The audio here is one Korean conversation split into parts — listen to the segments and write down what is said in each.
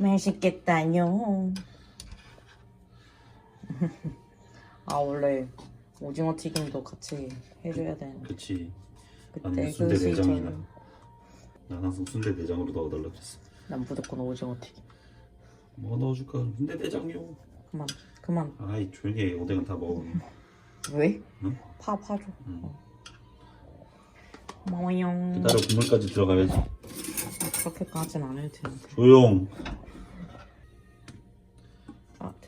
맛있겠다요. 아 원래 오징어 튀김도 같이 해줘야 되는데 그치 그때 나는 그 순대 시절 내장이나 난 항상 순대 내장으로 넣어달라 그랬어 난 무조건 오징어 튀김. 뭐 넣어줄까 순대 내장요 그만 그만 아이 조용히 해 오뎅은 다 먹어 왜? 응? 파 파줘. 응. 고마워요. 그 따로 국물까지 들어가야지 그렇게까진 안 해도 되는데. 조용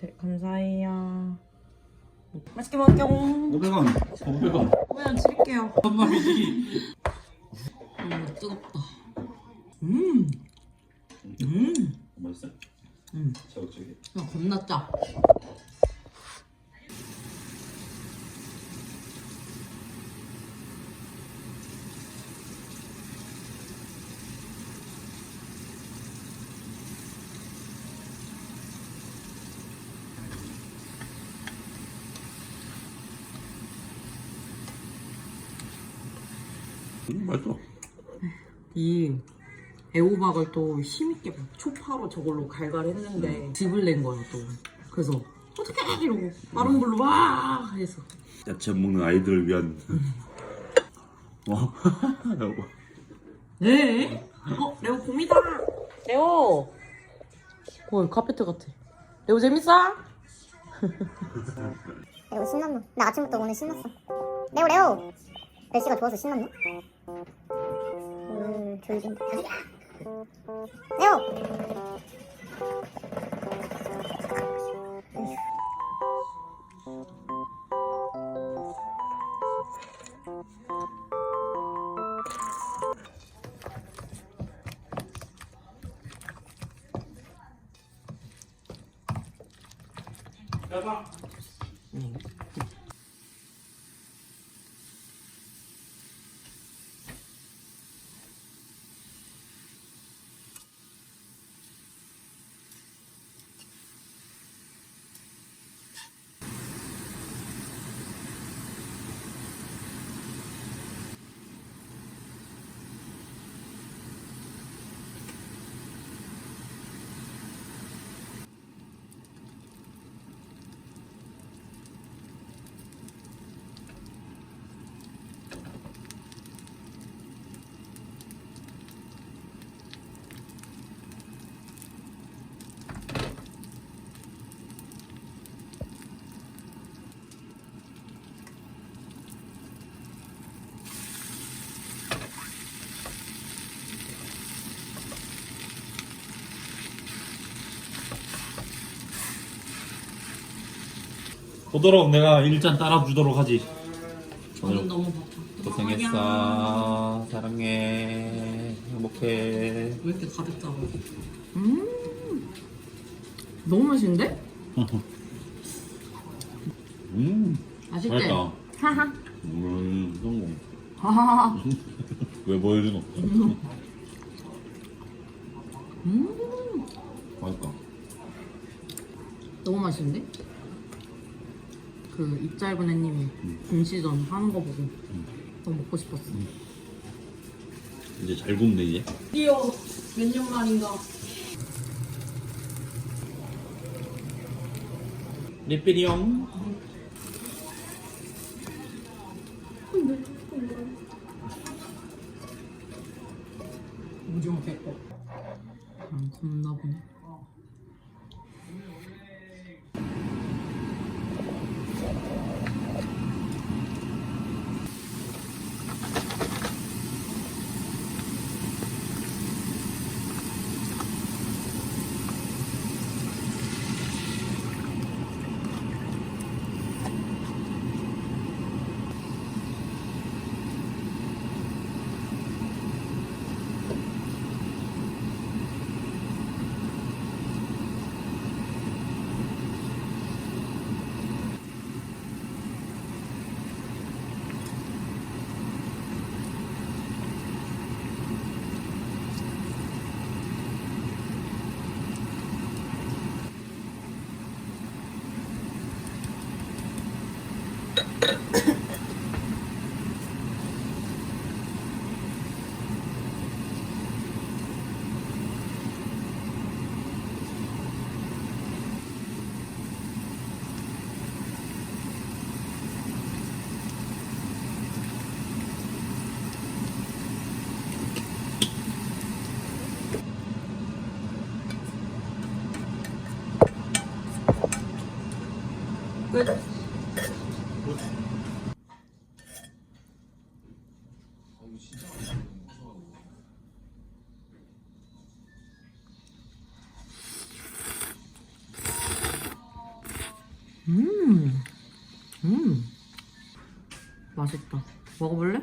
아, 네, 감사해요. 맛있게 먹을게요. 500원 500원 그냥 드릴게요. 한마비지 음, 뜨겁다. 음, 음, 맛있어? 음. 자극적이 야, 겁나 짜. 음 맛있어 이 애호박을 또 힘있게 초파로 저걸로 갈갈했는데 즙을 낸 거야 또. 그래서 어떡해 이러고 마른 물로 와 해서 야채 먹는 아이들을 위한 와 네. 어 레오 봄이다. 레오. 어 카페트 같아. 레오 재밌어? 레오 신났노? 나 아침부터 오늘 신났어. 레오 레오. 날씨가 좋아서 신났노? 오늘 졸린다. 레오. 보도록 내가 일잔 따라주도록 하지 저는 너무 바빠. 고생했어 사랑해 행복해 왜 이렇게 가득 잡아? 음, 너무 맛있는데? 음 맛있대. 맛있다. 하하. 음 성공 하하하. 왜 보여주노 음, 맛있다 너무 맛있는데? 그 입 짧은 애님이 김치전 하는 거 보고 너무 먹고 싶었어. 이제 잘 굽네 이제 드디어 몇 년 만인가. 리필이용 오징어 뺏고. 안 굽나 보네. Good. 먹어볼래?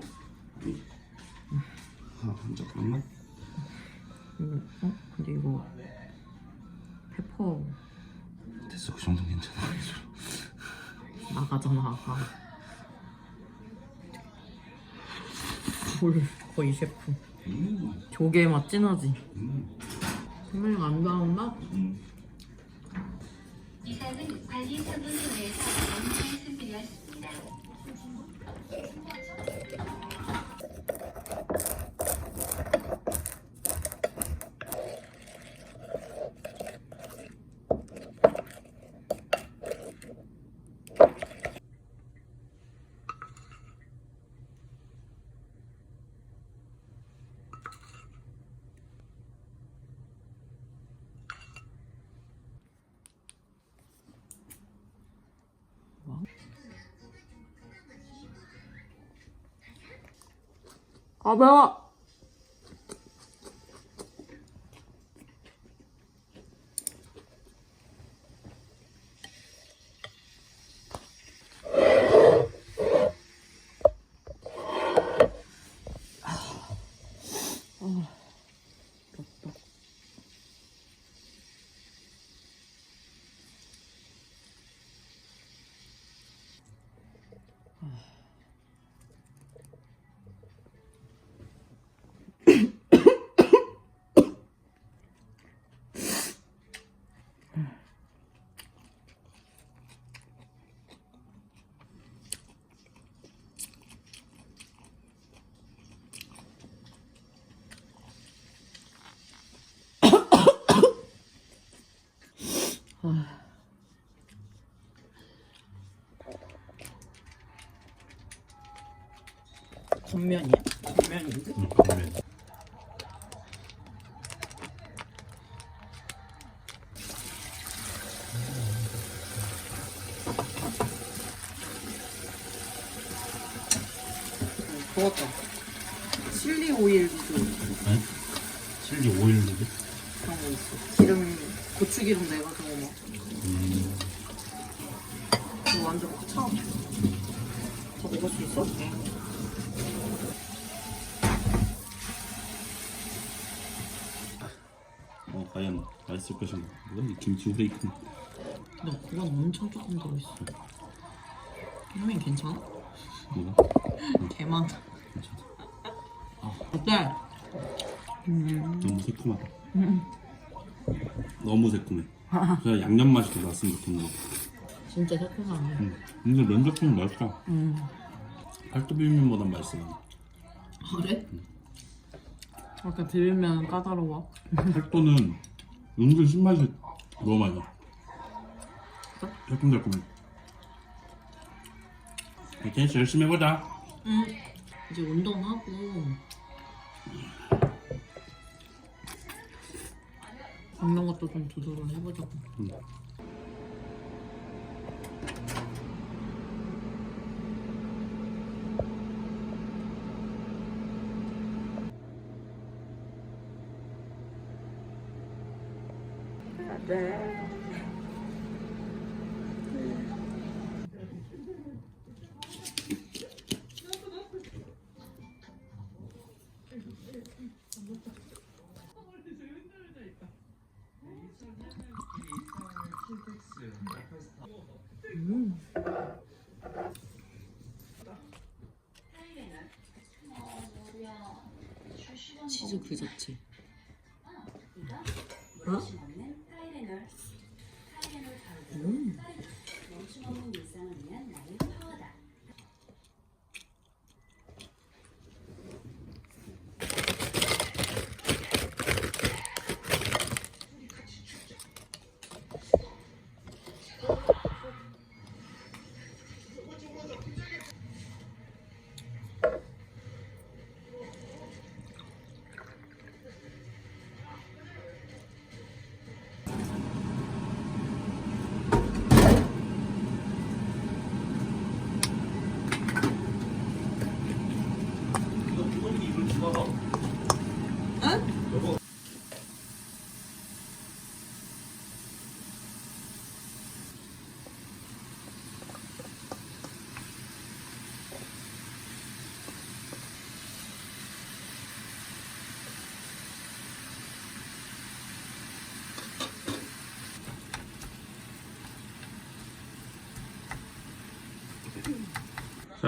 아 잠깐만 음, 어? 근데 이거 페퍼 됐어 그 정도 괜찮아 나가잖아, 아가. 볼 거의 셰프. 음, 조개 맛 진하지? 음. 선배님 안 나왔나? 이상은 관리처분소에서 업무 말씀드렸습니다. 아 매워. 겉면이야? 겉면인데? 음, 그러면 그것도 칠리 오일 그 네? 실기 오일 누구? 그런 거 있어. 기름 고추기름 내가지고 막 음, 그거 완전 꽉 차. 다 먹을 수 있어? 어 과연 맛있을 것인가 뭐야 이 김치 후레이크 너 그건 엄청 조금 들어있어. 선배님 괜찮아? 뭐가? 개 많아. 괜찮아 어때? 너무 새콤하다 음. 너무 새콤해 그냥 양념 맛이 더 났으면 좋겠는데 진짜 새콤하네. 음. 근데 면접은 맛있다 음. 팔도비빔보다 맛있어 그래? 아까 비빔면 까다로워. 팔도는 은근 신맛이 너무 많이 나 달콤달콤해 케이스 열심히 해보자 응. 이제 운동하고 먹는 것도 좀 두드러 해보자고. 응. 치즈 그 자체. 어? 음.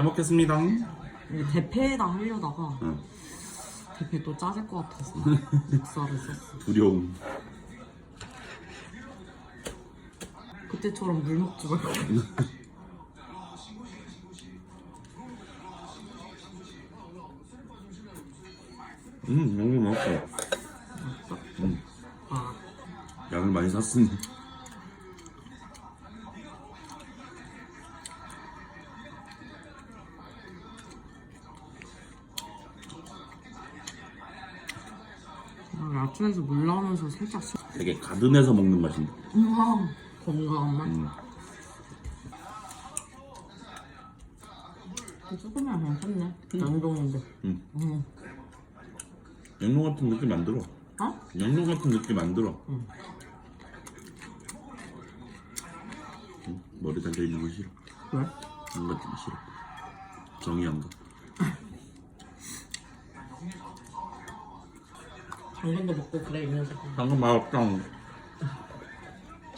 잘 먹겠습니다. 대패에다 하려다가 응. 대패 또 짜질 것 같아서 묵살을 썼어. 두려움. 그때처럼 물 먹지 말고. 음, 너무 맛있어. 아, 양을 많이 샀으니. 아, 아침에서 물 나오면서 살짝 술. 되게 가든해서 먹는 맛인데. 우와, 건강한 맛. 음. 조금만 괜찮네. 양동인데. 음. 응. 양념 같은 느낌 안 들어. 어? 양념 같은 느낌 안 들어. 응. 음, 머리 달려 있는 거 싫어. 왜? 뭔가 좀 싫어. 정이 안 가. 당근도 먹고 그래, 이 녀석. 방금 맛없다.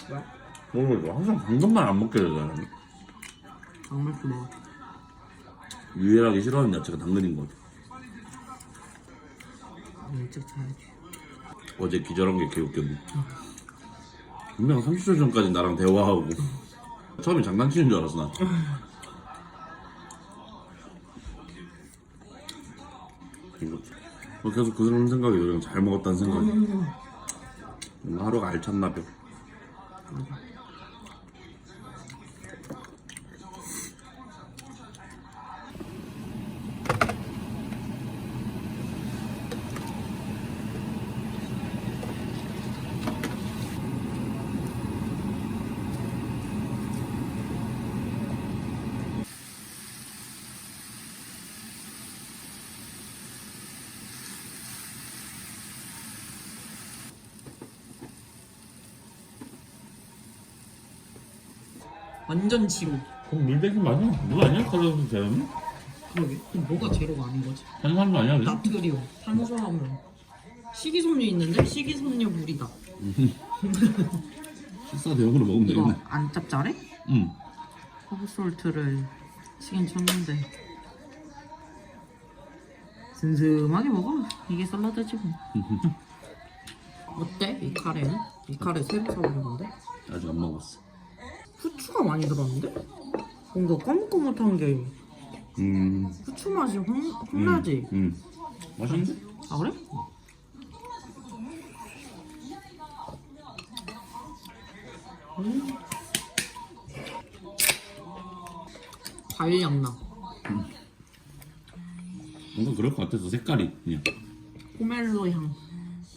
왜? 모르겠어. 항상 당근만 안 먹게 되잖아. 장물도 먹어. 유일하게 싫어하는 야채가 당근인 것 같아. 일찍 자야지. 어제 기절한 게 개웃겼네. 분명 30초 전까지 나랑 대화하고. 처음에 장난치는 줄 알았어, 나. 계속 그런 생각이 들어요. 잘 먹었다는 생각이. 뭔가 하루가 알찼나 봐. 완전 지루. 그럼 물대신 맞아? 물 아니야? 칼로리 제한이? 그러게. 그럼 뭐가 제로가 아닌 거지? 탄산도 아니야? 그지? 나트리움, 탄수화물. 식이섬유 있는데 식이섬유 물이다. 식사 대용으로 먹으면 이거 되겠네. 안 짭짤해? 응. 허브솔트를 치긴 쳤는데 슴슴하게 먹어 이게 샐러드지 뭐 어때? 이 카레는? 이 카레 새로 사오는 건데? 아직 안 먹었어. 후추가 많이 들었는데? 뭔가 꼬뭇꼬뭇한 게 음. 후추 맛이 확, 확 나지? 음. 맛있는데? 아 그래? 음. 과일 향나 뭔가 그럴 것 같아서 색깔이 그냥. 포멜로 향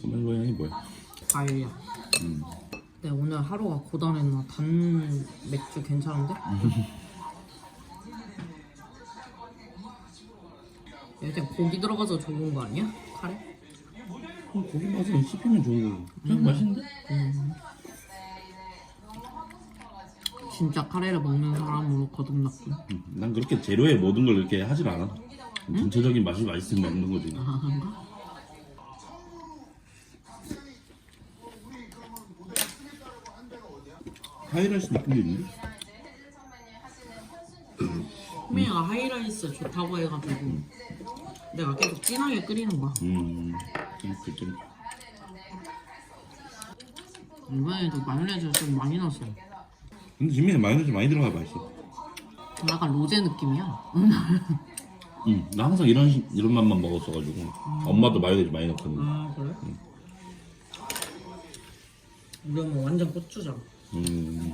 포멜로 향이 뭐야? 과일 향 음. 네, 오늘 하루가 고단했나? 단 맥주 괜찮은데? 요새 고기 들어가서 좋은 거 아니야? 카레? 그럼 고기 맛은 씹히면 좋은 거고. 그냥 맛있는데? 진짜 카레를 먹는 사람으로 거듭났군. 음. 난 그렇게 재료에 모든 걸 이렇게 하질 않아. 전체적인 맛이 맛있으면 먹는 거지. 아, 그런가? 하이라이스 느낌도 있네. 호미가 하이라이스 좋다고 해가지고 내가 계속 진하게 끓이는 거야. 음. 좀, 좀. 이번에도 마요네즈 좀 많이 넣었어. 근데 지민이 마요네즈 많이 들어가 맛있어. 약간 로제 느낌이야. 응. 나 항상 이런 시- 이런 맛만 먹었어가지고 엄마도 마요네즈 많이 넣거든. 아 그래? 이거 뭐 완전 고추장. 음.